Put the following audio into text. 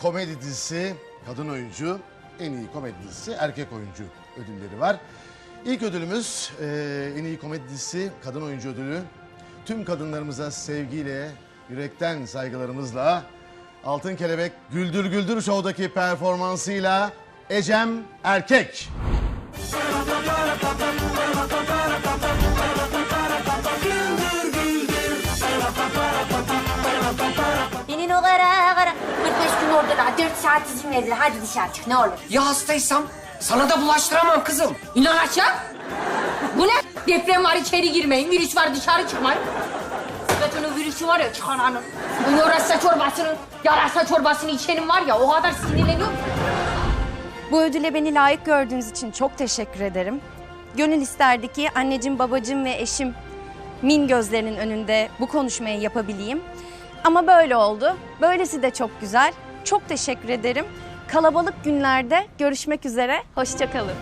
komedi dizisi kadın oyuncu, en iyi komedi dizisi erkek oyuncu ödülleri var. İlk ödülümüz e, en iyi komedi dizisi kadın oyuncu ödülü. Tüm kadınlarımıza sevgiyle, yürekten saygılarımızla Altın Kelebek Güldür Güldür Show'daki performansıyla Ecem Erkek. 4 saat izin verdiler. Hadi dışarı çık ne olur. Ya hastaysam sana da bulaştıramam kızım. İnan aşağı. Bu ne? Deprem var içeri girmeyin. Virüs var dışarı çıkmayın. O virüsü var ya çıkananın. Bu yorasa çorbasını, yarasa çorbasını içenin var ya o kadar sinirleniyorum. Bu ödüle beni layık gördüğünüz için çok teşekkür ederim. Gönül isterdi ki anneciğim, babacığım ve eşim min gözlerinin önünde bu konuşmayı yapabileyim. Ama böyle oldu. Böylesi de çok güzel. Çok teşekkür ederim. Kalabalık günlerde görüşmek üzere. Hoşçakalın.